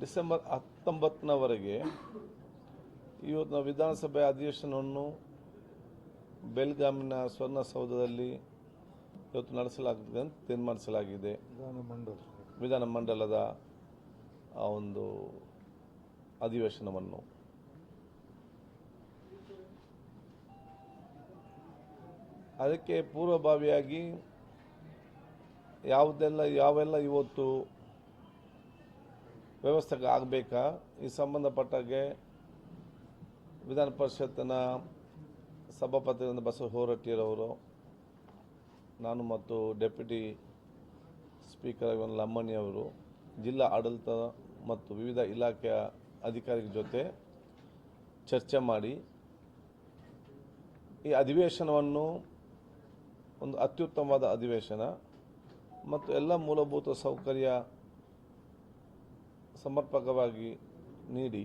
December ಹತ್ತೊಂಬತ್ತನವರೆಗೆ ಇವತ್ತು ನಾವು ವಿಧಾನಸಭೆ ಅಧಿವೇಶನವನ್ನು ಬೆಲ್ಗಾಮಿನ ಸ್ವರ್ಣಸೌಧದಲ್ಲಿ ಇವತ್ತು ನಡೆಸಲಾಗುತ್ತದೆ ಅಂತ ತೀರ್ಮಾನಿಸಲಾಗಿದೆ. ವಿಧಾನ ಮಂಡಲ. ವಿಧಾನ ಮಂಡಲದ ಆ ಒಂದು ಅಧಿವೇಶನವನ್ನು. ಅದಕ್ಕೆ ಪೂರ್ವಭಾವಿಯಾಗಿ ಯಾವುದೆಲ್ಲ ಯಾವೆಲ್ಲ ಇವತ್ತು ವ್ಯವಸ್ಥೆಗೆ ಆಗಬೇಕಾ? ಈ ಸಂಬಂಧಪಟ್ಟಾಗೆ ವಿಧಾನ ಪರಿಷತ್ತಿನ ಸಭಾಪತಿಯಿಂದ ಬಸವ ಹೋರಟ್ಟಿಯರವರು ನಾನು ಮತ್ತು ಡೆಪ್ಯೂಟಿ ಸ್ಪೀಕರ್ ಆಗಿ ಲಮ್ಮಣಿ ಅವರು, ಜಿಲ್ಲಾ ಆಡಳಿತ ಮತ್ತು ವಿವಿಧ ಇಲಾಖೆಯ ಅಧಿಕಾರಿಗಳ ಜೊತೆ ಚರ್ಚೆ ಮಾಡಿ ಈ ಅಧಿವೇಶನವನ್ನು ಒಂದು ಅತ್ಯುತ್ತಮವಾದ ಅಧಿವೇಶನ ಮತ್ತು ಎಲ್ಲ ಮೂಲಭೂತ ಸೌಕರ್ಯ ಸಮರ್ಪಕವಾಗಿ ನೀಡಿ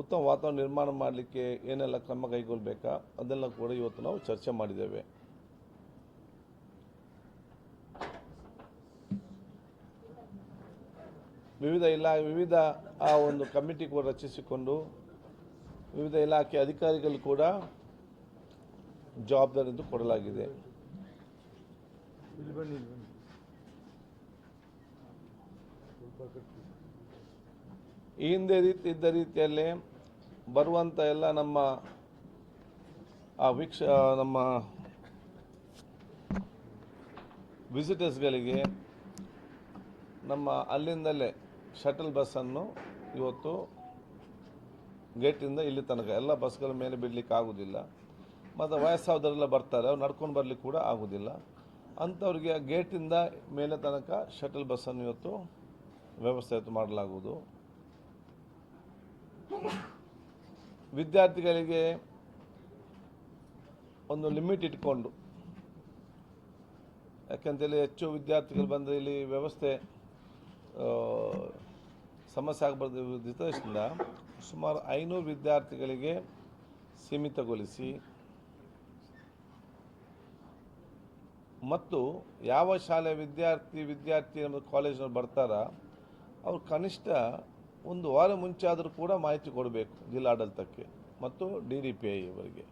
ಉತ್ತಮ ವಾತಾವರಣ ನಿರ್ಮಾಣ ಮಾಡಲಿಕ್ಕೆ ಏನೆಲ್ಲ ಕ್ರಮ ಕೈಗೊಳ್ಳಬೇಕಾ ಅದೆಲ್ಲ ಕೂಡ ಇವತ್ತು ನಾವು ಚರ್ಚೆ ಮಾಡಿದ್ದೇವೆ. ವಿವಿಧ ಇಲಾ, ವಿವಿಧ ಆ ಒಂದು ಕಮಿಟಿ ಕೂಡ ರಚಿಸಿಕೊಂಡು ವಿವಿಧ ಇಲಾಖೆ ಅಧಿಕಾರಿಗಳು ಕೂಡ ಜವಾಬ್ದಾರಿಯನ್ನು ಕೊಡಲಾಗಿದೆ ಇಲ್ಲಿ ಬನ್ನಿ ಇಲ್ಲಿ ಬನ್ನಿ ಸ್ವಲ್ಪ ಕಟ್ಟಿ ಈ ಹಿಂದೆ ರೀತಿ ಇದ್ದ ರೀತಿಯಲ್ಲೇ ಬರುವಂಥ ಎಲ್ಲ ನಮ್ಮ ಆ ವೀಕ್ಷ ನಮ್ಮ ವಿಸಿಟರ್ಸ್ಗಳಿಗೆ ನಮ್ಮ ಅಲ್ಲಿಂದಲೇ ಶಟಲ್ ಬಸ್ಸನ್ನು ಇವತ್ತು ಗೇಟಿಂದ ಇಲ್ಲಿ ತನಕ, ಎಲ್ಲ ಬಸ್ಗಳ ಮೇಲೆ ಬಿಡಲಿಕ್ಕೆ ಆಗೋದಿಲ್ಲ. ಮತ್ತು ವಯಸ್ಸಾದವರೆಲ್ಲ ಬರ್ತಾರೆ, ಅವ್ರು ನಡ್ಕೊಂಡು ಬರಲಿಕ್ಕೆ ಕೂಡ ಆಗೋದಿಲ್ಲ. ಅಂಥವ್ರಿಗೆ ಗೇಟಿಂದ ಮೇಲೆ ತನಕ ಶಟಲ್ ಬಸ್ಸನ್ನು ಇವತ್ತು ವ್ಯವಸ್ಥೆ ಮಾಡಲಾಗುವುದು. ವಿದ್ಯಾರ್ಥಿಗಳಿಗೆ ಒಂದು ಲಿಮಿಟ್ ಇಟ್ಕೊಂಡು, ಯಾಕೆಂತೇಳಿ ಹೆಚ್ಚು ವಿದ್ಯಾರ್ಥಿಗಳು ಬಂದರೆ ಇಲ್ಲಿ ವ್ಯವಸ್ಥೆ ಸಮಸ್ಯೆ ಆಗಬಾರ್ದು ಹಿತದೃಷ್ಟಿಯಿಂದ ಸುಮಾರು ಐನೂರು ವಿದ್ಯಾರ್ಥಿಗಳಿಗೆ ಸೀಮಿತಗೊಳಿಸಿ ಮತ್ತು ಯಾವ ಶಾಲೆ ವಿದ್ಯಾರ್ಥಿ ವಿದ್ಯಾರ್ಥಿ ನಮ್ಮ ಕಾಲೇಜಿನವ್ರು ಬರ್ತಾರ ಅವ್ರು ಕನಿಷ್ಠ ಒಂದು ವಾರ ಮುಂಚೆ ಆದರೂ ಕೂಡ ಮಾಹಿತಿ ಕೊಡಬೇಕು ಜಿಲ್ಲಾಡಳಿತಕ್ಕೆ ಮತ್ತು ಡಿ ಡಿ ಪಿ ಐ ಅವರಿಗೆ.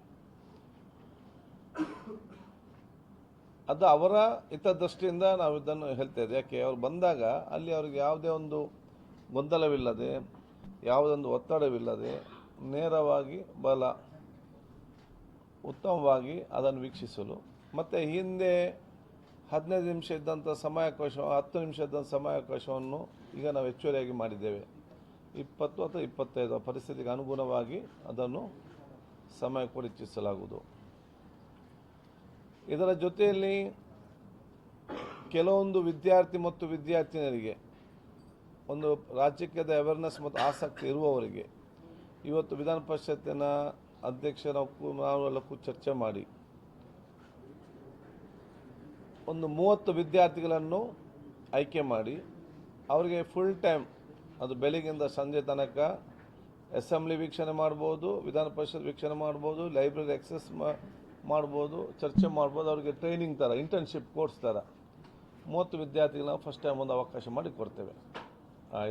ಅದು ಅವರ ಹಿತದೃಷ್ಟಿಯಿಂದ ನಾವು ಇದನ್ನು ಹೇಳ್ತಾ ಇದ್ದೇವೆ ಯಾಕೆ? ಅವ್ರು ಬಂದಾಗ ಅಲ್ಲಿ ಅವ್ರಿಗೆ ಯಾವುದೇ ಒಂದು ಗೊಂದಲವಿಲ್ಲದೆ, ಯಾವುದೊಂದು ಒತ್ತಡವಿಲ್ಲದೆ ನೇರವಾಗಿ ಬಲ, ಉತ್ತಮವಾಗಿ ಅದನ್ನು ವೀಕ್ಷಿಸಲು. ಮತ್ತು ಹಿಂದೆ ಹದಿನೈದು ನಿಮಿಷ ಇದ್ದಂಥ ಸಮಯಾವಕಾಶ ಹತ್ತು ನಿಮಿಷ ಇದ್ದಂಥ ಸಮಯಾವಕಾಶವನ್ನು ಈಗ ನಾವು ಹೆಚ್ಚುವರಿಯಾಗಿ ಮಾಡಿದ್ದೇವೆ. ಇಪ್ಪತ್ತು ಅಥವಾ ಇಪ್ಪತ್ತೈದು ಪರಿಸ್ಥಿತಿಗೆ ಅನುಗುಣವಾಗಿ ಅದನ್ನು ಸಮಯ ಕೂಡ ಇದರ ಜೊತೆಯಲ್ಲಿ ಕೆಲವೊಂದು ವಿದ್ಯಾರ್ಥಿ ಮತ್ತು ವಿದ್ಯಾರ್ಥಿನಿಯರಿಗೆ, ಒಂದು ರಾಜಕೀಯದ ಅವೇರ್ನೆಸ್ ಮತ್ತು ಆಸಕ್ತಿ ಇರುವವರಿಗೆ, ಇವತ್ತು ವಿಧಾನ ಪರಿಷತ್ತಿನ ಅಧ್ಯಕ್ಷರ ನಾವು ಎಲ್ಲಕ್ಕೂ ಚರ್ಚೆ ಮಾಡಿ ಒಂದು ಮೂವತ್ತು ವಿದ್ಯಾರ್ಥಿಗಳನ್ನು ಆಯ್ಕೆ ಮಾಡಿ, ಅವರಿಗೆ ಫುಲ್ ಟೈಮ್ ಅದು ಬೆಳಿಗ್ಗೆಯಿಂದ ಸಂಜೆ ತನಕ ಅಸೆಂಬ್ಲಿ ವೀಕ್ಷಣೆ ಮಾಡ್ಬೋದು, ವಿಧಾನ ಪರಿಷತ್ ವೀಕ್ಷಣೆ ಮಾಡ್ಬೋದು ಲೈಬ್ರರಿ ಆಕ್ಸೆಸ್ ಮಾಡ್ಬೋದು, ಚರ್ಚೆ ಮಾಡ್ಬೋದು, ಅವರಿಗೆ ಟ್ರೈನಿಂಗ್ ಥರ ಇಂಟರ್ನ್ಶಿಪ್ ಕೋರ್ಸ್ ಥರ ಮೂವತ್ತು ವಿದ್ಯಾರ್ಥಿಗಳನ್ನ ಫಸ್ಟ್ ಟೈಮ್ ಒಂದು ಅವಕಾಶ ಮಾಡಿ ಕೊಡ್ತೇವೆ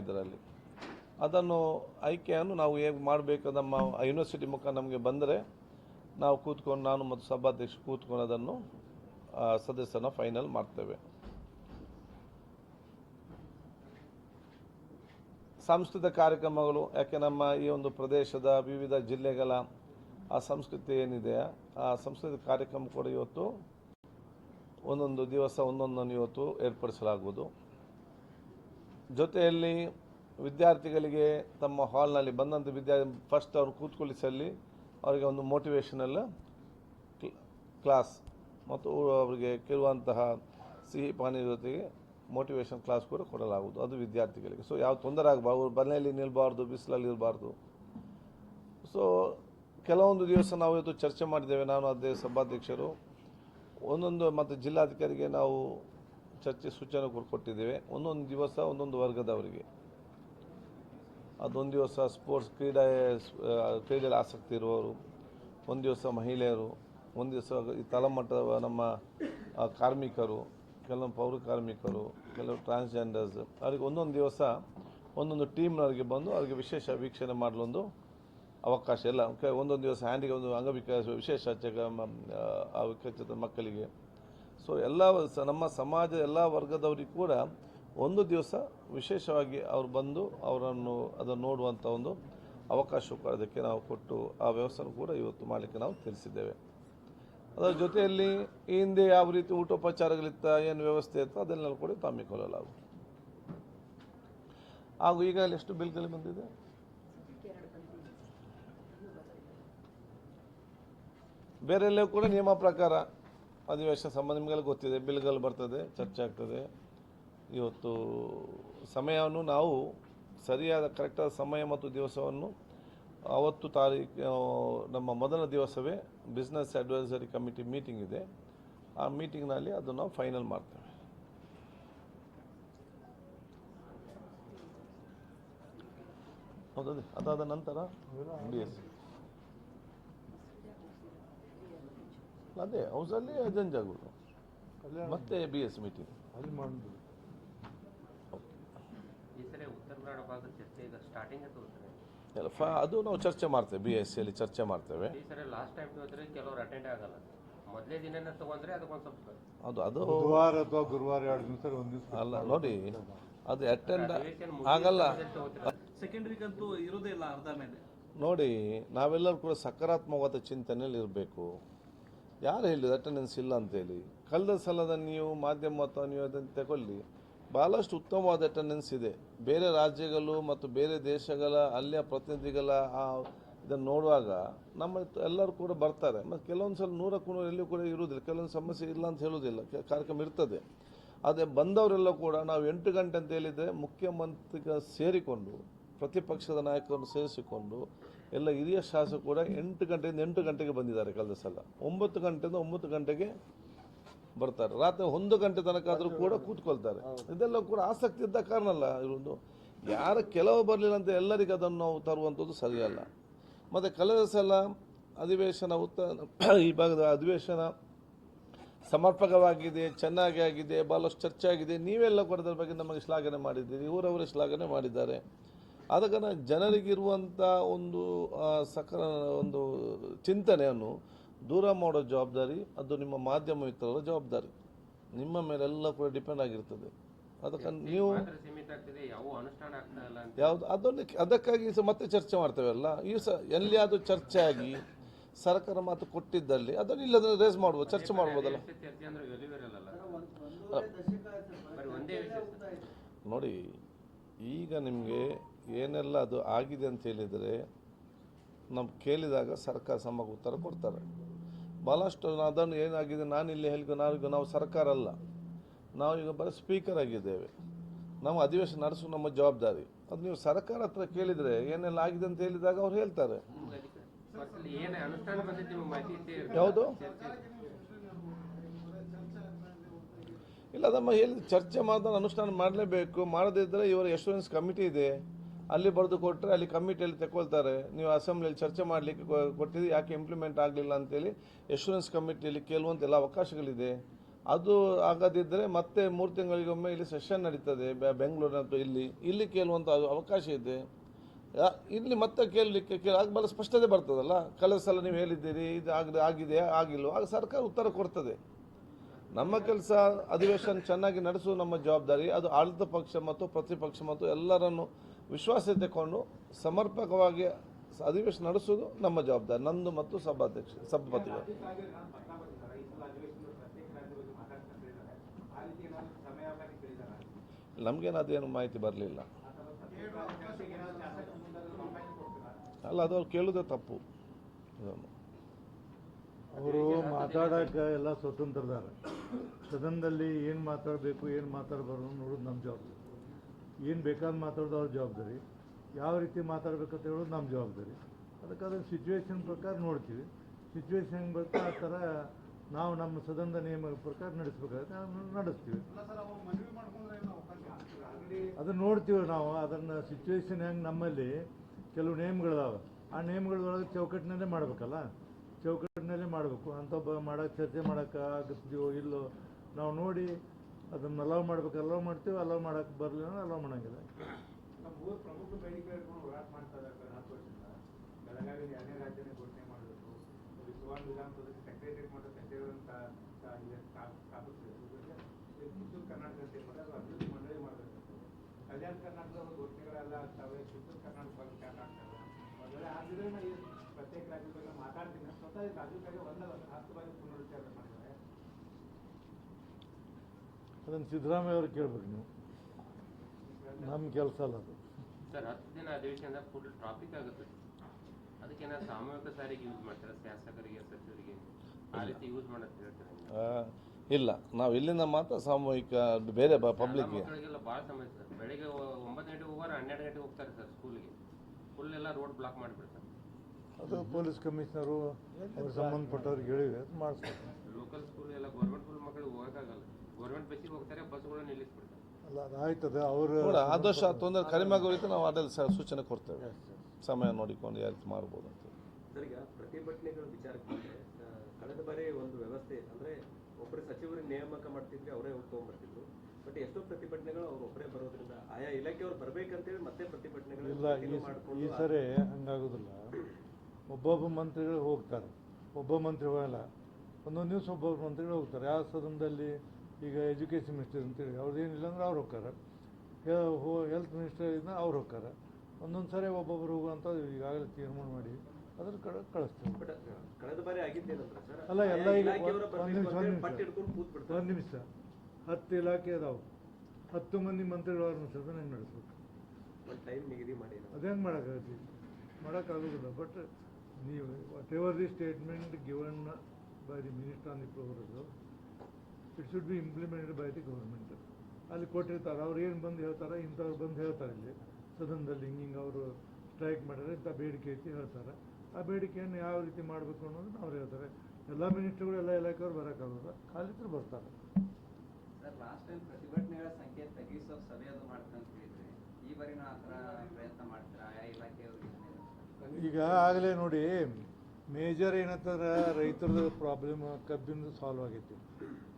ಇದರಲ್ಲಿ. ಅದನ್ನು ಆಯ್ಕೆಯನ್ನು ನಾವು ಹೇಗೆ ಮಾಡಬೇಕು ನಮ್ಮ ಯೂನಿವರ್ಸಿಟಿ ಮುಖ ನಮಗೆ ಬಂದರೆ ನಾವು ಕೂತ್ಕೊಂಡು ನಾನು ಮತ್ತು ಸಭಾಧ್ಯಕ್ಷ ಕೂತ್ಕೊಂಡು ಅದನ್ನು ಆ, ಸದಸ್ಯರನ್ನ ಫೈನಲ್ ಮಾಡ್ತೇವೆ. ಸಾಂಸ್ಕೃತಿಕ ಕಾರ್ಯಕ್ರಮಗಳು ಯಾಕೆ ನಮ್ಮ ಈ ಒಂದು ಪ್ರದೇಶದ ವಿವಿಧ ಜಿಲ್ಲೆಗಳ ಆ ಸಂಸ್ಕೃತಿ ಏನಿದೆ ಆ ಸಾಂಸ್ಕೃತಿಕ ಕಾರ್ಯಕ್ರಮ ಕೂಡ ಇವತ್ತು ಒಂದೊಂದು ದಿವಸ ಒಂದೊಂದನ್ನು ಇವತ್ತು ಏರ್ಪಡಿಸಲಾಗುವುದು. ಜೊತೆಯಲ್ಲಿ ವಿದ್ಯಾರ್ಥಿಗಳಿಗೆ ತಮ್ಮ ಹಾಲ್ನಲ್ಲಿ ಬಂದಂಥ ವಿದ್ಯಾರ್ಥಿ ಫಸ್ಟ್ ಅವ್ರು ಕೂತ್ಕೊಳ್ಳಿಸಲ್ಲಿ ಅವರಿಗೆ ಒಂದು ಮೋಟಿವೇಶನಲ್ ಕ್ಲಾಸ್ ಮತ್ತು ಅವರಿಗೆ ಕೇಳುವಂತಹ ಸಿಹಿ ಪಾನೀಯ ಜೊತೆಗೆ ಮೋಟಿವೇಶನ್ ಕ್ಲಾಸ್ ಕೂಡ ಕೊಡಲಾಗುವುದು. ಅದು ವಿದ್ಯಾರ್ಥಿಗಳಿಗೆ. ಸೊ ಯಾವ ತೊಂದರೆ ಆಗಬಾರ್ದು ಮನೆಯಲ್ಲಿ ನಿಲ್ಲಬಾರ್ದು ಬಿಸಿಲಲ್ಲಿ ಇರಬಾರ್ದು ಸೊ ಕೆಲವೊಂದು ದಿವಸ ನಾವು ಇವತ್ತು ಚರ್ಚೆ ಮಾಡಿದ್ದೇವೆ. ನಾನು ಅದೇ ಸಭಾಧ್ಯಕ್ಷರು. ಒಂದೊಂದು ಮತ್ತು ಜಿಲ್ಲಾಧಿಕಾರಿಗೆ ನಾವು ಚರ್ಚೆ ಸೂಚನೆ ಕೊಟ್ಟು ಕೊಟ್ಟಿದ್ದೇವೆ. ಒಂದೊಂದು ದಿವಸ, ಒಂದೊಂದು ವರ್ಗದವರಿಗೆ. ಅದೊಂದು ದಿವಸ ಸ್ಪೋರ್ಟ್ಸ್ ಕ್ರೀಡೆ ಕ್ರೀಡೆಯಲ್ಲಿ ಆಸಕ್ತಿ ಇರುವವರು, ಒಂದು ದಿವಸ ಮಹಿಳೆಯರು ಒಂದು ದಿವಸ ಈ ತಳಮಟ್ಟದ ನಮ್ಮ ಕಾರ್ಮಿಕರು ಕೆಲವೊಂದು ಪೌರ ಕಾರ್ಮಿಕರು, ಕೆಲವು ಟ್ರಾನ್ಸ್ಜೆಂಡರ್ಸ್ ಅವರಿಗೆ ಒಂದೊಂದು ದಿವಸ ಒಂದೊಂದು ಟೀಮ್ನವರಿಗೆ ಬಂದು ಅವರಿಗೆ ವಿಶೇಷ ವೀಕ್ಷಣೆ ಮಾಡಲೊಂದು ಅವಕಾಶ ಎಲ್ಲ. ಒಂದೊಂದು ದಿವಸ ಹ್ಯಾಂಡಿಗೆ ಒಂದು ಅಂಗವಿಕಾಸ ವಿಶೇಷ ವಿಕಲಚೇತನ ಮಕ್ಕಳಿಗೆ. ಸೊ ಎಲ್ಲ ನಮ್ಮ ಸಮಾಜದ ಎಲ್ಲ ವರ್ಗದವರಿಗೆ ಕೂಡ ಒಂದು ದಿವಸ ವಿಶೇಷವಾಗಿ ಅವರು ಬಂದು ಅವರನ್ನು ಅದನ್ನು ನೋಡುವಂಥ ಒಂದು ಅವಕಾಶ ಅದಕ್ಕೆ ನಾವು ಕೊಟ್ಟು ಆ ವ್ಯವಸ್ಥೆ ಕೂಡ ಇವತ್ತು ಮಾಡಲಿಕ್ಕೆ ನಾವು ತಿಳಿಸಿದ್ದೇವೆ. ಅದರ ಜೊತೆಯಲ್ಲಿ ಈ ಹಿಂದೆ ಯಾವ ರೀತಿ ಊಟೋಪಚಾರಗಳಿತ್ತ, ಏನು ವ್ಯವಸ್ಥೆ ಇತ್ತು ಅದನ್ನೆಲ್ಲ ಕೂಡ ತಾಮಿಕೊಳ್ಳಲಾಗು ಹಾಗೂ ಈಗಾಗಲೇ ಎಷ್ಟು ಬಿಲ್ಗಳು ಬಂದಿದೆ? ಬೇರೆಲ್ಲೂ ಕೂಡ ನಿಯಮ ಪ್ರಕಾರ ಅಧಿವೇಶನ ಸಂಬಂಧ ನಿಮಗೆಲ್ಲ ಗೊತ್ತಿದೆ, ಬಿಲ್ಗಳು ಬರ್ತದೆ, ಚರ್ಚೆ ಆಗ್ತದೆ. ಇವತ್ತು ಸಮಯವನ್ನು ನಾವು ಸರಿಯಾದ, ಕರೆಕ್ಟಾದ ಸಮಯ ಮತ್ತು ದಿವಸವನ್ನು ಅವತ್ತು ತಾರೀಕು, ನಮ್ಮ ಮೊದಲ ದಿವಸವೇ ಬಿಸ್ನೆಸ್ ಅಡ್ವೈಸರಿ ಕಮಿಟಿ ಮೀಟಿಂಗ್ ಇದೆ. ಆ ಮೀಟಿಂಗ್ನಲ್ಲಿ ಅದನ್ನು ನಾವು ಫೈನಲ್ ಮಾಡ್ತೇವೆ. ಹೌದಾ? ಅದಾದ ನಂತರ? ಬಿ ಎಸ್ ಅದೇ ಹೌಸಲ್ಲಿ ಅಜೆಂಜ್ ಆಗೋದು. ಕಲ್ಯಾಣ ಮತ್ತೆ ಬಿ ಎಸ್ ಮೀಟಿಂಗ್ ಈ ಸರಿ ಉತ್ತರ ಕನ್ನಡ ಭಾಗದ ಚರ್ಚೆ ಈಗ ಸ್ಟಾರ್ಟಿಂಗ್ ತಗೋತಾರೆ ಎಲ್ಲ ಫ ಅದು ನಾವು ಚರ್ಚೆ ಮಾಡ್ತೇವೆ ಬಿ ಎಸ್ ಸಿಯಲ್ಲಿ ಚರ್ಚೆ ಮಾಡ್ತೇವೆ. ಲಾಸ್ಟ್ ಟೈಮ್ ಕೆಲವರು ಅಟೆಂಡ್ ಆಗಲ್ಲ. ಮೊದಲೇ ದಿನನೇ ತಗೊಂಡ್ರೆ ಅದಕ್ಕೊಂದು ಸ್ವಲ್ಪ ಅದು ಅದು ಬುಧವಾರ ಅಥವಾ ಗುರುವಾರ ಎರಡು ದಿವಸ ಒಂದು ದಿವಸ ಅಲ್ಲ ನೋಡಿ ಅದು ಅಟೆಂಡ್ ಆಗಲ್ಲ. ತಗೋತಾರೆ ಸೆಕೆಂಡ್ ಇರೋದೇ ಇಲ್ಲ ಅರ್ಧ ಮೇಲೆ. ನೋಡಿ ನಾವೆಲ್ಲರೂ ಕೂಡ ಸಕಾರಾತ್ಮಕವಾದ ಚಿಂತನೆಯಲ್ಲಿ ಇರಬೇಕು. ಯಾರು ಹೇಳಿದ್ರು ಅಟೆಂಡೆನ್ಸ್ ಇಲ್ಲ ಅಂತೇಳಿ ಕಳೆದ ಸಲದ ನೀವು ಮಾಧ್ಯಮ ಅಥವಾ ನೀವು ಅದನ್ನು ತಗೊಳ್ಳಿ. ಭಾಳಷ್ಟು ಉತ್ತಮವಾದ ಅಟೆಂಡೆನ್ಸ್ ಇದೆ. ಬೇರೆ ರಾಜ್ಯಗಳು ಮತ್ತು ಬೇರೆ ದೇಶಗಳ ಅಲ್ಲಿಯ ಪ್ರತಿನಿಧಿಗಳ ಆ ಇದನ್ನು ನೋಡುವಾಗ ನಮ್ಮ ಎಲ್ಲರೂ ಕೂಡ ಬರ್ತಾರೆ. ಮತ್ತು ಕೆಲವೊಂದು ಸಲ ನೂರಕ್ಕೂ ನೂರು ಎಲ್ಲಿಯೂ ಕೂಡ ಇರುವುದಿಲ್ಲ. ಕೆಲವೊಂದು ಸಮಸ್ಯೆ ಇಲ್ಲ ಅಂತ ಹೇಳುವುದಿಲ್ಲ. ಕಾರ್ಯಕ್ರಮ ಇರ್ತದೆ. ಅದೇ ಬಂದವರೆಲ್ಲ ಕೂಡ ನಾವು ಎಂಟು ಗಂಟೆ ಅಂತ ಹೇಳಿದರೆ ಮುಖ್ಯಮಂತ್ರಿಗ ಸೇರಿಕೊಂಡು, ಪ್ರತಿಪಕ್ಷದ ನಾಯಕರನ್ನು ಸೇರಿಸಿಕೊಂಡು ಎಲ್ಲ ಹಿರಿಯ ಶಾಸಕರು ಕೂಡ ಎಂಟು ಗಂಟೆಯಿಂದ ಎಂಟು ಗಂಟೆಗೆ ಬಂದಿದ್ದಾರೆ ಕಳೆದ ಸಲ. ಒಂಬತ್ತು ಗಂಟೆಯಿಂದ ಒಂಬತ್ತು ಗಂಟೆಗೆ ಬರ್ತಾರೆ. ರಾತ್ರಿ ಒಂದು ಗಂಟೆ ತನಕ ಆದರೂ ಕೂಡ ಕೂತ್ಕೊಳ್ತಾರೆ. ಇದೆಲ್ಲ ಕೂಡ ಆಸಕ್ತಿ ಇದ್ದ ಕಾರಣ ಅಲ್ಲ ಇದೊಂದು ಯಾರು ಕೆಲವು ಬರಲಿಲ್ಲ ಅಂತ ಎಲ್ಲರಿಗೂ ಅದನ್ನು ನಾವು ತರುವಂಥದ್ದು ಸರಿಯಲ್ಲ. ಮತ್ತು ಕಳೆದ ಸಲ ಅಧಿವೇಶನ ಉತ್ತ ಈ ಭಾಗದ ಅಧಿವೇಶನ ಸಮರ್ಪಕವಾಗಿದೆ ಚೆನ್ನಾಗಿ ಆಗಿದೆ ಭಾಳಷ್ಟು ಚರ್ಚೆ ಆಗಿದೆ. ನೀವೆಲ್ಲ ಕೂಡ ಅದರ ಬಗ್ಗೆ ನಮಗೆ ಶ್ಲಾಘನೆ ಮಾಡಿದ್ದೀರಿ. ಇವರವರೇ ಶ್ಲಾಘನೆ ಮಾಡಿದ್ದಾರೆ. ಆದ ಕಾರಣ ಜನರಿಗಿರುವಂಥ ಒಂದು ಸಕಲ ಸಕ ಒಂದು ಚಿಂತನೆಯನ್ನು ದೂರ ಮಾಡೋ ಜವಾಬ್ದಾರಿ ಅದು ನಿಮ್ಮ ಮಾಧ್ಯಮ ಮಿತ್ರರ ಜವಾಬ್ದಾರಿ. ನಿಮ್ಮ ಮೇಲೆಲ್ಲ ಕೂಡ ಡಿಪೆಂಡ್ ಆಗಿರ್ತದೆ. ಅದಕ್ಕೆ ನೀವು ಸೀಮಿತ ಆಗ್ತಿದೆ? ಯಾವ ಅನುಷ್ಠಾನ ಆಗ್ತಾ ಇಲ್ಲ ಅಂತ. ಯಾವುದು ಅದೊಂದು ಅದಕ್ಕಾಗಿ ಸಹ ಮತ್ತೆ ಚರ್ಚೆ ಮಾಡ್ತೇವಲ್ಲ ಈ ಸ ಎಲ್ಲಿಯಾದರೂ ಚರ್ಚೆ ಆಗಿ ಸರ್ಕಾರ ಮಾತು ಕೊಟ್ಟಿದ್ದಲ್ಲಿ ಅದನ್ನು ಇಲ್ಲದ್ರೆ ರೇಸ್ ಮಾಡ್ಬೋದು ಚರ್ಚೆ ಮಾಡ್ಬೋದಲ್ಲ? ಅದೇ. ನೋಡಿ ಈಗ ನಿಮಗೆ ಏನೆಲ್ಲ ಅದು ಆಗಿದೆ ಅಂತ ಹೇಳಿದರೆ ನಾವು ಕೇಳಿದಾಗ ಸರ್ಕಾರ ಸಮಗ ಉತ್ತರ ಕೊಡ್ತಾರೆ. ಭಾಳಷ್ಟು ಅದನ್ನು ಏನಾಗಿದೆ, ನಾನು ಇಲ್ಲಿ ಹೇಳಿಕೊ ನಾವು ನಾವು ಸರ್ಕಾರ ಅಲ್ಲ. ನಾವು ಈಗ ಬರೀ ಸ್ಪೀಕರ್ ಆಗಿದ್ದೇವೆ. ನಾವು ಅಧಿವೇಶನ ನಡೆಸುವ ನಮ್ಮ ಜವಾಬ್ದಾರಿ. ಅದು ನೀವು ಸರ್ಕಾರ ಹತ್ರ ಕೇಳಿದರೆ ಏನೆಲ್ಲ ಆಗಿದೆ ಅಂತ ಹೇಳಿದಾಗ ಅವ್ರು ಹೇಳ್ತಾರೆ. ಯಾವುದು? ಇಲ್ಲ ಅದಮ್ಮ ಹೇಳಿ ಚರ್ಚೆ ಮಾಡಿದ್ರೆ ಅನುಷ್ಠಾನ ಮಾಡಲೇಬೇಕು. ಮಾಡದಿದ್ದರೆ ಇವರ ಎಷ್ಟೊನ್ಸ್ ಕಮಿಟಿ ಇದೆ. ಅಲ್ಲಿ ಬರೆದು ಕೊಟ್ಟರೆ ಅಲ್ಲಿ ಕಮಿಟಿಯಲ್ಲಿ ತಗೊಳ್ತಾರೆ ನೀವು ಅಸೆಂಬ್ಲಿಯಲ್ಲಿ ಚರ್ಚೆ ಮಾಡಲಿಕ್ಕೆ ಕೊಟ್ಟಿದ್ದು ಯಾಕೆ ಇಂಪ್ಲಿಮೆಂಟ್ ಆಗಲಿಲ್ಲ ಅಂತೇಳಿ ಎಶ್ಯೂರೆನ್ಸ್ ಕಮಿಟಿಯಲ್ಲಿ ಕೇಳುವಂಥ ಎಲ್ಲ ಅವಕಾಶಗಳಿದೆ. ಅದು ಆಗದಿದ್ದರೆ ಮತ್ತೆ ಮೂರು ತಿಂಗಳಿಗೊಮ್ಮೆ ಇಲ್ಲಿ ಸೆಷನ್ ನಡೀತದೆ ಬೆಂಗಳೂರಿನ ಇಲ್ಲಿ. ಇಲ್ಲಿ ಕೇಳುವಂಥ ಅವಕಾಶ ಇದೆ. ಇಲ್ಲಿ ಮತ್ತೆ ಕೇಳಲಿಕ್ಕೆ ಕೇಳಿ, ಆಗ ಬಹಳ ಸ್ಪಷ್ಟತೆ ಬರ್ತದಲ್ಲ? ಕಳೆದ ಸಲ ನೀವು ಹೇಳಿದ್ದೀರಿ, ಇದು ಆಗಿದೆ ಆಗಿದೆ ಆಗಿಲ್ಲ ಆಗ ಸರ್ಕಾರ ಉತ್ತರ ಕೊಡ್ತದೆ. ನಮ್ಮ ಕೆಲಸ ಅಧಿವೇಶನ ಚೆನ್ನಾಗಿ ನಡೆಸುವ ನಮ್ಮ ಜವಾಬ್ದಾರಿ, ಅದು ಆಡಳಿತ ಪಕ್ಷ ಮತ್ತು ಪ್ರತಿಪಕ್ಷ ಮತ್ತು ಎಲ್ಲರನ್ನು ವಿಶ್ವಾಸ ತಗೊಂಡು ಸಮರ್ಪಕವಾಗಿ ಅಧಿವೇಶನ ನಡೆಸೋದು ನಮ್ಮ ಜವಾಬ್ದಾರಿ. ನಂದು ಮತ್ತು ಸಭಾಧ್ಯಕ್ಷ ಸಭಾಪತಿಗಳು. ನಮಗೇನು ಅದೇನು ಮಾಹಿತಿ ಬರಲಿಲ್ಲ. ಅಲ್ಲ, ಅದು ಅವ್ರು ಕೇಳೋದೇ ತಪ್ಪು. ಅವರು ಮಾತಾಡೋಕೆ ಎಲ್ಲ ಸ್ವತಂತ್ರದಾರ ಸದನದಲ್ಲಿ ಏನು ಮಾತಾಡಬೇಕು, ಏನು ಮಾತಾಡಬಾರ್ದು ನೋಡೋದು ನಮ್ಮ ಜವಾಬ್ದಾರಿ. ಏನು ಬೇಕಾದ ಮಾತಾಡೋದು ಅವ್ರ ಜವಾಬ್ದಾರಿ. ಯಾವ ರೀತಿ ಮಾತಾಡ್ಬೇಕಂತ ಹೇಳೋದು ನಮ್ಮ ಜವಾಬ್ದಾರಿ. ಅದಕ್ಕೆ ಅದನ್ನು ಸಿಚುವೇಶನ್ ಪ್ರಕಾರ ನೋಡ್ತೀವಿ. ಸಿಚುವೇಶನ್ ಹೆಂಗೆ ಬರ್ತಾ ಆ ಥರ ನಾವು ನಮ್ಮ ಸದನದ ನಿಯಮ ಪ್ರಕಾರ ನಡೆಸ್ಬೇಕಾಗುತ್ತೆ ನಡೆಸ್ತೀವಿ. ಅದನ್ನ ನೋಡ್ತೀವಿ ನಾವು, ಅದನ್ನು ಸಿಚುವೇಶನ್ ಹೆಂಗೆ ನಮ್ಮಲ್ಲಿ ಕೆಲವು ನೇಮ್ಗಳಿದಾವೆ ಆ ನೇಮ್ಗಳೊಳಗೆ ಚೌಕಟ್ಟಿನಲ್ಲೇ ಮಾಡಬೇಕಲ್ಲ? ಚೌಕಟ್ಟಿನಲ್ಲೇ ಮಾಡಬೇಕು. ಅಂಥೊಬ್ಬ ಮಾಡೋಕ್ಕೆ ಚರ್ಚೆ ಮಾಡೋಕ್ಕೆ ಆಗುತ್ತದೆಯೋ ಇಲ್ಲೋ, ನಾವು ನೋಡಿ ಅದನ್ನ ಅಲೌ ಮಾಡ್ಬೇಕು ಅಲೌ ಮಾಡ್ತೀವಿ ಅಲೌ ಮಾಡಕ್ಕೆ ಬರಲಿಲ್ಲ ಅಂದ್ರೆ ಅಲೌ ಮಾಡಂಗಿಲ್ಲ. ಮೂರು ಪ್ರಮುಖ ಮಾಡ್ತಾ ಇದ್ದಾರೆ ಎರಡನೇ ರಾಜ್ಯನೇ ಮಾಡಬೇಕು ಸುವರ್ಣ ಕರ್ನಾಟಕ ಕಲ್ಯಾಣ ಕರ್ನಾಟಕದ ಕರ್ನಾಟಕ ಬಗ್ಗೆ ಈ ಪ್ರತ್ಯೇಕ ರಾಜ್ಯದ ಬಗ್ಗೆ ಮಾತಾಡ್ತೀನಿ. ಸ್ವತಃ ಬಗ್ಗೆ ಒಂದಲ್ಲ ಒಂದು ಹತ್ತು ಬಾರಿ ಪುನರುಚ್ಚಾರ ಮಾಡಿದ್ದಾರೆ ಅದನ್ನು ಸಿದ್ದರಾಮಯ್ಯ ಅವ್ರಿಗೆ ಕೇಳ್ಬೇಕು ನೀವು. ನಮ್ಮ ಕೆಲಸ ಅಲ್ಲ ಅದು. ಸರ್ ಹತ್ತು ದಿನ ಅಧಿವೇಶನದ ಫುಲ್ ಟ್ರಾಫಿಕ್ ಆಗುತ್ತೆ. ಅದಕ್ಕೆ ನಾವು ಸಾಮೂಹಿಕ ಸಾರಿಗೆ ಯೂಸ್ ಮಾಡ್ತಾರೆ? ಶಾಸಕರಿಗೆ ಸಚಿವರಿಗೆ? ಆ ರೀತಿ ಯೂಸ್ ಮಾಡೋದು ಹೇಳ್ತಾರೆ ಇಲ್ಲ. ನಾವು ಇಲ್ಲಿಂದ ಮಾತ್ರ ಸಾಮೂಹಿಕ ಬೇರೆ ಪಬ್ಲಿಕ್ ಮಕ್ಕಳಿಗೆಲ್ಲ ಭಾಳ ಸಮಸ್ಯೆ ಸರ್. ಬೆಳಿಗ್ಗೆ ಒಂಬತ್ತು ಗಂಟೆಗೆ ಹೋಗೋರು ಹನ್ನೆರಡು ಗಂಟೆಗೆ ಹೋಗ್ತಾರೆ ಸರ್ ಸ್ಕೂಲಿಗೆ ಫುಲ್ ಎಲ್ಲ ರೋಡ್ ಬ್ಲಾಕ್ ಮಾಡಿಬಿಡ್ತಾರೆ ಅದು ಪೊಲೀಸ್ ಕಮಿಷನರು ಅವ್ರ ಸಂಬಂಧಪಟ್ಟವ್ರಿಗೆ ಹೇಳಿವೆ ಅದು ಮಾಡಿಸ್ಬೇಕು ಲೋಕಲ್ ಸ್ಕೂಲ್ ಎಲ್ಲ ಗೌರ್ಮೆಂಟ್ ಸ್ಕೂಲ್ ಮಕ್ಕಳಿಗೆ ಹೋಗೋಕ್ಕಾಗಲ್ಲ. ಗೌರ್ಮೆಂಟ್ ಬಸ್ಸಿಗೆ ಹೋಗ್ತಾರೆ ಬಸ್ಗಳು ನಿಲ್ಲಿಸ್ಬಿಡ್ತಾರೆ. ಅಲ್ಲ ಅದು ಆಯ್ತದೆ ಅವರು ಆದಷ್ಟು ಆ ತೊಂದರೆ ಕಡಿಮೆ ಆಗೋರಿತ್ತು ನಾವು ಅದರಲ್ಲಿ ಸ- ಸೂಚನೆ ಕೊಡ್ತೇವೆ. ಸಮಯ ನೋಡಿಕೊಂಡು ಯಾರು ಮಾಡ್ಬೋದು ಅಂತ. ಸರ್ ಈಗ ಪ್ರತಿಭಟನೆಗಳ ವಿಚಾರಕ್ಕೆ ಕಳೆದ ಬಾರಿ ಒಂದು ವ್ಯವಸ್ಥೆ ಅಂದ್ರೆ ಒಬ್ಬರು ಸಚಿವರು ನೇಮಕ ಮಾಡ್ತಿದ್ರೆ ಅವರೇ ಹೋಗಿ ತಗೊಂಡ್ಬರ್ತಿದ್ರು. ಬಟ್ ಎಷ್ಟೋ ಪ್ರತಿಭಟನೆಗಳು ಅವ್ರು ಒಬ್ಬರೇ ಬರೋದ್ರಿಂದ ಆಯಾ ಇಲಾಖೆಯವ್ರು ಬರ್ಬೇಕಂತೇಳಿ ಮತ್ತೆ ಪ್ರತಿಭಟನೆಗಳು ಈ ಸರಿ ಹಂಗಾಗೋದಿಲ್ಲ. ಒಬ್ಬೊಬ್ಬ ಮಂತ್ರಿಗಳು ಹೋಗ್ತಾರೆ. ಒಬ್ಬ ಮಂತ್ರಿ ಹೋಗಲ್ಲ. ಒಂದೊಂದು ದಿವಸ ಒಬ್ಬೊಬ್ಬ ಮಂತ್ರಿಗಳು ಹೋಗ್ತಾರೆ. ಯಾವ ಸದನದಲ್ಲಿ ಈಗ ಎಜುಕೇಷನ್ ಮಿನಿಸ್ಟರ್ ಅಂತೇಳಿ ಅವ್ರದ್ದೇನಿಲ್ಲ ಅಂದ್ರೆ ಅವ್ರು ಹೋಗ್ತಾರೆ. ಹೆಲ್ತ್ ಮಿನಿಸ್ಟರ್ ಇದ್ದ ಅವ್ರು ಹೋಗ್ತಾರೆ. ಒಂದೊಂದು ಸರಿ ಒಬ್ಬೊಬ್ರು ಹೋಗುವಂಥ ಈಗಾಗಲೇ ತೀರ್ಮಾನ ಮಾಡಿ ಅದ್ರ ಕಡೆ ಕಳಿಸ್ತೀವಿ ಅಲ್ಲ ಎಲ್ಲ ಈಗ ಒಂದ್ ನಿಮಿಷ, ಒಂದ್ ನಿಮಿಷ. ಹತ್ತು ಇಲಾಖೆ ಅದಾವೆ. ಹತ್ತು ಮಂದಿ ಮಂತ್ರಿಗಳವ್ರನ್ನ ಸದನ ಹೆಂಗೆ ನಡೆಸ್ಬೇಕು. ಅದೇನು ಮಾಡೋಕ್ಕಾಗತ್ತೆ? ಮಾಡೋಕ್ಕಾಗೋದಿಲ್ಲ. ಬಟ್ ನೀವು whatever the statement given by the minister on the progress it should be implemented by the government ಅಲ್ಲಿ ಕೊಟ್ಟಿರ್ತಾರೆ ಅವ್ರು ಏನು ಬಂದು ಹೇಳ್ತಾರೆ ಇಂಥವ್ರು ಬಂದು ಹೇಳ್ತಾರೆ ಇಲ್ಲಿ. ಸದನದಲ್ಲಿ ಹಿಂಗೆ ಹಿಂಗೆ ಅವರು ಸ್ಟ್ರೈಕ್ ಮಾಡಿದ್ರೆ ಇಂಥ ಬೇಡಿಕೆ ಐತಿ ಹೇಳ್ತಾರೆ. ಆ ಬೇಡಿಕೆಯನ್ನು ಯಾವ ರೀತಿ ಮಾಡಬೇಕು ಅನ್ನೋದನ್ನು ಅವ್ರು ಹೇಳ್ತಾರೆ. ಎಲ್ಲ ಮಿನಿಸ್ಟ್ರುಗಳು ಎಲ್ಲ ಇಲಾಖೆಯವ್ರು ಬರೋಕ್ಕಾಗಲ್ಲ. ಖಾಲಿದ್ರು ಬರ್ತಾರೆ. ಸರ್ ಲಾಸ್ಟ್ ಟೈಮ್ ಪ್ರತಿಭಟನೆಗಳ ಸಂಖ್ಯೆ ಸಭೆ ಅದು ಈ ಬಾರಿನೂ ಆ ಥರ ಪ್ರಯತ್ನ ಮಾಡ್ತೀರಾ? ಆಯಾ ಇಲಾಖೆಯವ್ರಿಗೆ ಈಗ ಆಗಲೇ ನೋಡಿ ಮೇಜರ್ ಏನತ್ತಾರ ರೈತರದ ಪ್ರಾಬ್ಲಮ್ ಕಬ್ಬಿಂದು ಸಾಲ್ವ್ ಆಗೈತಿ.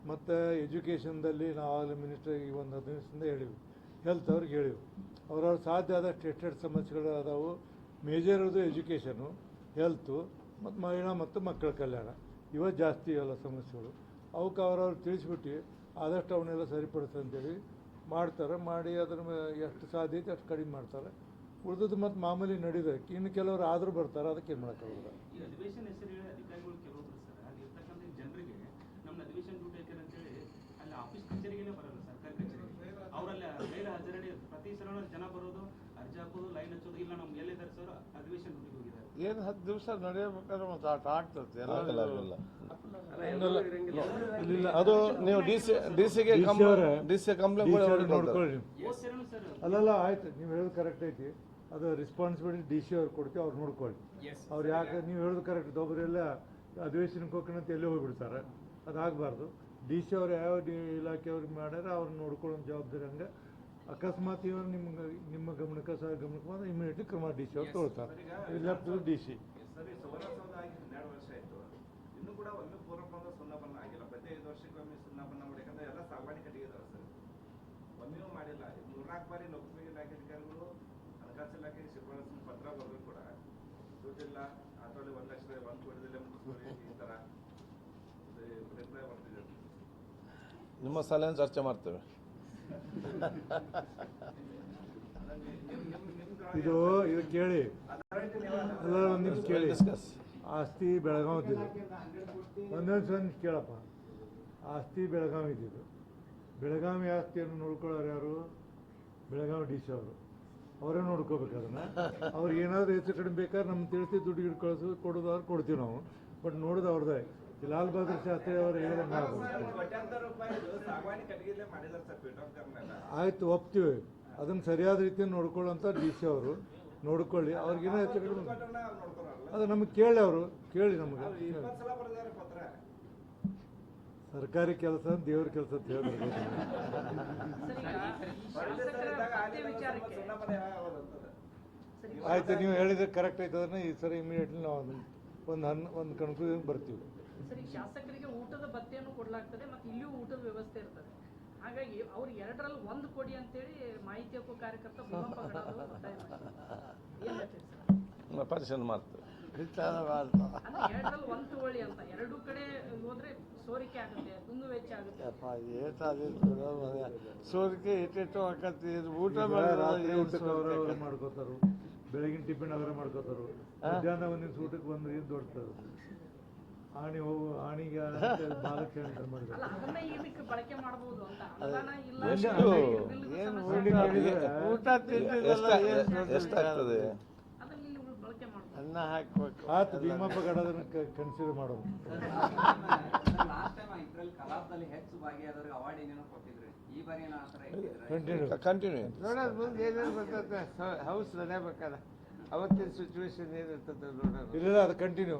ಮತ್ತು ಎಜುಕೇಷನ್ದಲ್ಲಿ ನಾವು ಆಗಲೇ ಮಿನಿಸ್ಟ್ರಿಗೆ ಒಂದು ಹದಿನೈದು ದಿವಸದಿಂದ ಹೇಳಿವಿ. ಹೆಲ್ತ್ ಅವ್ರಿಗೆ ಹೇಳಿವಿ. ಅವ್ರವ್ರ ಸಾಧ್ಯ ಆದಷ್ಟು ಎಷ್ಟೆಷ್ಟು ಸಮಸ್ಯೆಗಳು ಅದಾವು. ಮೇಜರ್ ಇರೋದು ಎಜುಕೇಷನು ಹೆಲ್ತು ಮತ್ತು ಮಹಿಳಾ ಮತ್ತು ಮಕ್ಕಳ ಕಲ್ಯಾಣ. ಇವ ಜಾಸ್ತಿ ಎಲ್ಲ ಸಮಸ್ಯೆಗಳು. ಅವಕ್ಕೆ ಅವ್ರವ್ರು ತಿಳಿಸ್ಬಿಟ್ಟು ಆದಷ್ಟು ಅವನ್ನೆಲ್ಲ ಸರಿಪಡಿಸ್ತು ಅಂತೇಳಿ ಮಾಡ್ತಾರೆ. ಮಾಡಿ ಅದ್ರ ಎಷ್ಟು ಸಾಧ್ಯ ಐತೆ ಅಷ್ಟು ಕಡಿಮೆ ಮಾಡ್ತಾರೆ. ಉಳಿದದ್ದು ಮತ್ತು ಮಾಮೂಲಿ ನಡೀದೆ ಇನ್ನು ಕೆಲವರು ಆದರೂ ಬರ್ತಾರೆ. ಅದಕ್ಕೆ ಏನು ಮಾಡೋಕ್ಕಾಗಲ್ಲ ಈ ಅಧಿವೇಶನ ಹೆಸರು ಹೇಳಿ ಅಧಿಕಾರಿಗಳು ಕೆಲವೊಬ್ರು ಸರ್ ಅಲ್ಲಿ ಇರ್ತಕ್ಕಂಥ ಜನರಿಗೆ ನಮ್ಮ ಅಧಿವೇಶನ ಡ್ಯೂಟಿ ಹಾಕ್ಯಾರ ಅಂತೇಳಿ ಅಲ್ಲಿ ಆಫೀಸ್ ಕಚೇರಿಗೇನೆ ಬರಲ್ಲ ಸರ್ಕಾರಿ ಕಚೇರಿಗೆ ಅವರಲ್ಲಿ ಗೈರು ಹಾಜರಣೆ ಪ್ರತಿ ಸಲ ಜನ ಬರೋದು ಅರ್ಜಿ ಹಾಕೋದು ಲೈನ್ ಹಚ್ಚೋದು ಇಲ್ಲ ನಮ್ಗೆ ಎಲ್ಲಿದ್ದಾರೆ ಸರ್ ಅಧಿವೇಶನ ಡ್ಯೂಟಿಗೆ ಹೋಗಿದ್ದಾರೆ ಏನು ಹತ್ತು ದಿವಸ ನಡೆಯಬೇಕಾದ್ರೆ ಮತ್ತೆ ಆಟ ಆಗ್ತದೆ. ಎಲ್ಲ ಅದು ನೀವು ಡಿ ಸಿ ಡಿ ಸಿಗೆ D C complaint D C ಅವ್ರಿಗೆ ನೋಡ್ಕೊಳ್ಳಿ. ಅಲ್ಲಲ್ಲ ಆಯ್ತು. ನೀವು ಹೇಳೋದು ಕರೆಕ್ಟ್ ಐತಿ. ಅದು ರೆಸ್ಪಾನ್ಸಿಬಿಲಿಟಿ ಡಿ ಸಿ ಅವ್ರು ಕೊಡ್ತೀವಿ ಅವ್ರು ನೋಡ್ಕೊಳ್ಳಿ. ಅವ್ರು ಯಾಕೆ ನೀವು ಹೇಳೋದು ಕರೆಕ್ಟ್ ಒಬ್ಬರೆಲ್ಲ ಅಧಿವೇಶನಕ್ಕೆ ಹೋಗ್ಕೊಂಡಂತ ಎಲ್ಲೇ ಹೋಗ್ಬಿಡ್ತಾರೆ. ಅದಾಗಬಾರ್ದು. ಡಿ ಸಿ ಅವ್ರು ಯಾವ ಡಿ ಇಲಾಖೆಯವ್ರಿಗೆ ಮಾಡ್ಯಾರ ಅವ್ರನ್ನ ನೋಡ್ಕೊಳ್ಳೋ ಜವಾಬ್ದಾರಿ ಹಂಗೆ. ಅಕಸ್ಮಾತ್ ಇವರು ನಿಮ್ಮ ನಿಮ್ಮ ಗಮನಕ್ಕೆ ಸಹ ಗಮನಕ್ಕೆ ಬಂದ್ರೆ ಇಮಿಡಿಯೇಟ್ಲಿ ಕ್ರಮ ಡಿ ಸಿ ಅವ್ರು ತೊಗೊಳ್ತಾರೆ ಲೆಫ್ಟ್ ಡಿ ಸಿ ಸರಿ ಸುವರ್ಣಸೌಧ ಆಗಿ ಹನ್ನೆರಡು ವರ್ಷ ಆಯ್ತು. ಇನ್ನೂ ಕೂಡ ಒಮ್ಮೆ ಪೂರ್ವಪಂಗ ಸುಣ್ಣಬಣ್ಣ ಆಗಿಲ್ಲ. ಪ್ರತಿ ಐದು ವರ್ಷಕ್ಕೊಮ್ಮೆ ಸುಣ್ಣಬಣ್ಣ ಮಾಡಿ ಯಾಕಂದ್ರೆ ಎಲ್ಲ ಸಾಗವಾಣಿ ಕಟ್ಟಿಗೆ ಇದಾವೆ ಸರ್ ಒಮ್ಮೆಯೂ ಮಾಡಿಲ್ಲ. ಮೂರ್ನಾಲ್ಕು ಬಾರಿ ಲೋಕಸಭೆ ಇಲಾಖೆ ಅಧಿಕಾರಿಗಳು ಹಣಕಾಸು ಇಲಾಖೆಗೆ ಶಿಫಾರಸು ಪತ್ರ ಬರೆದ್ರು ಕೂಡ. ದುಡ್ಡಿಲ್ಲ. ಅದರಲ್ಲಿ ಒಂದು ಲಕ್ಷ ಒಂದು ಕೋಟಿದಲ್ಲಿ ಮುಗಿಸ್ಕೊಳ್ಳಿ ಈ ಥರ. ರಿಪ್ಲೈ ಬರ್ತಿದೆ. ನಿಮ್ಮ ಸಲಹೆ ಚರ್ಚೆ ಮಾಡ್ತೇವೆ. ಇದು ಇದು ಕೇಳಿ. ಎಲ್ಲ ಒಂದು ಕೇಳಿ. ಆಸ್ತಿ ಬೆಳಗಾವ್ ಇದ್ದಿದ್ದು. ಒಂದೊಂದು ಸಲ ಕೇಳಪ್ಪ. ಆಸ್ತಿ ಬೆಳಗಾವಿ ಇದ್ದಿದ್ದು. ಬೆಳಗಾವಿ ಆಸ್ತಿಯನ್ನು ನೋಡ್ಕೊಳ್ಳೋರು ಯಾರು? ಬೆಳಗಾವಿ ಡಿ ಸಿ ಅವರು. ಅವರೇ ನೋಡ್ಕೋಬೇಕು ಅದನ್ನು. ಅವ್ರಿಗೆ ಏನಾದರೂ ಹೆಚ್ಚು ಕಡಿಮೆ ಬೇಕಾದ್ರೆ ನಮ್ಮ ತಿಳಿಸಿ ದುಡ್ಡು ಗಿಡ ಕಳಿಸು ಕೊಡೋದಾದ್ರೆ ಕೊಡ್ತೀವಿ ನಾವು. ಬಟ್ ನೋಡೋದು ಅವ್ರದ್ದೇ. ಲಾಲ್ ಬಹದ್ದೂರ್ ಶಾಸ್ತ್ರಿ ಅವರು ಹೇಳಿದ್ರೆ ಆಯ್ತು, ಒಪ್ತೀವಿ. ಅದನ್ನ ಸರಿಯಾದ ರೀತಿ ನೋಡ್ಕೊಳ್ಳೋಂಥ ಡಿ ಸಿ ಅವರು. ನೋಡ್ಕೊಳ್ಳಿ. ಅವ್ರಿಗೇನೋ ಹೆಚ್ಚು ಕಡಿಮೆ. ಅದು ನಮಗೆ ಕೇಳಿ ಅವರು. ಕೇಳಿ ನಮಗೆ. ಸರ್ಕಾರಿ ಕೆಲಸ ದೇವ್ರ ಕೆಲಸ ಆಯ್ತು, ನೀವು ಹೇಳಿದ್ರೆ ಕರೆಕ್ಟ್ ಅದನ್ನ ಈ ಸರಿ ಇಮಿಡಿಯೇಟ್ಲಿ ನಾವು ಒಂದು ಹನ್, ಒಂದು ಕನ್ಕ್ಲೂಷನ್ ಬರ್ತೀವಿ. ಸರಿ ಶಾಸಕರಿಗೆ ಊಟದ ಭತ್ಯೆಯನ್ನು ಕೊಡಲಾಗ್ತದೆ ಮತ್ತು ಇಲ್ಲಿಯೂ ಊಟದ ವ್ಯವಸ್ಥೆ ಇರ್ತದೆ. ಹಾಗಾಗಿ ಅವ್ರು ಎರಡರಲ್ಲಿ ಒಂದು ಕೊಡಿ ಅಂತೇಳಿ ಮಾಹಿತಿ ಹಕ್ಕು ಕಾರ್ಯಕರ್ತ ಪರಿಶೀಲನೆ ಮಾಡ್ತೇವೆ. ಎರಡರಲ್ಲಿ ಒಂದು ತಗೊಳ್ಳಿ ಅಂತ. ಎರಡೂ ಕಡೆ ಹೋದ್ರೆ ಸೋರಿಕೆ ಆಗುತ್ತೆ ದುಂದು ವೆಚ್ಚ ಆಗುತ್ತೆ. ಸೋರಿಕೆ ಇಟ್ಟಿಟ್ಟು ಆಕತಿ ಊಟ ಮಾಡ್ಕೋತಾರು. ಬೆಳಗಿನ ಟಿಫಿನ್ ಅವರೇ ಮಾಡ್ಕೋತಾರು. ಮಧ್ಯಾಹ್ನ ಒಂದಿನ ಊಟಕ್ಕೆ ಬಂದ್ರೆ ಏನು ದೊಡ್ಡ ಆಣಿ ಹೋಗು ಆಣಿಗೆ ಬಾಲಕ್ಕೆ ಅಂತ ಅಲ್ಲ ಮಾಡಿದ್ರು ಅದನ್ನ ಇದಕ್ಕೆ ಮಾಡಬಹುದು ಅಂತ. ಅನುದಾನ ಇಲ್ಲ ಎಷ್ಟು? ಏನು ಸಮಸ್ಯೆ. ಊಟ ಎಷ್ಟಾಗ್ತದೆ? ಅನ್ನ ಹಾಕ್ಬೇಕು ಆತು ಭೀಮಪ್ಪ ಗಡದನ್ನ ಕನ್ಸಿಡರ್ ಮಾಡೋದು ಲಾಸ್ಟ್ ಟೈಮ್ ಇದ್ರಲ್ಲಿ ಕಲಾಪದಲ್ಲಿ ಹೆಚ್ಚು ಭಾಗಿಯಾದವ್ರಿಗೆ ಅವಾರ್ಡ್ ಏನೇನೋ ಕೊಟ್ಟಿದ್ರಿ. ಈ ಬಾರಿ ಏನೋ ಆ ಕಂಟಿನ್ಯೂ ಕಂಟಿನ್ಯೂ ನೋಡೋಣ ಮುಂದೆ ಏನೇನು ಹೌಸ್ ನಡೆಯಬೇಕಲ್ಲ ಅವತ್ತಿನ ಸಿಚುವೇಶನ್ ಏನಿರ್ತದೆ ನೋಡೋಣ ಇಲ್ಲ ಅದು ಕಂಟಿನ್ಯೂ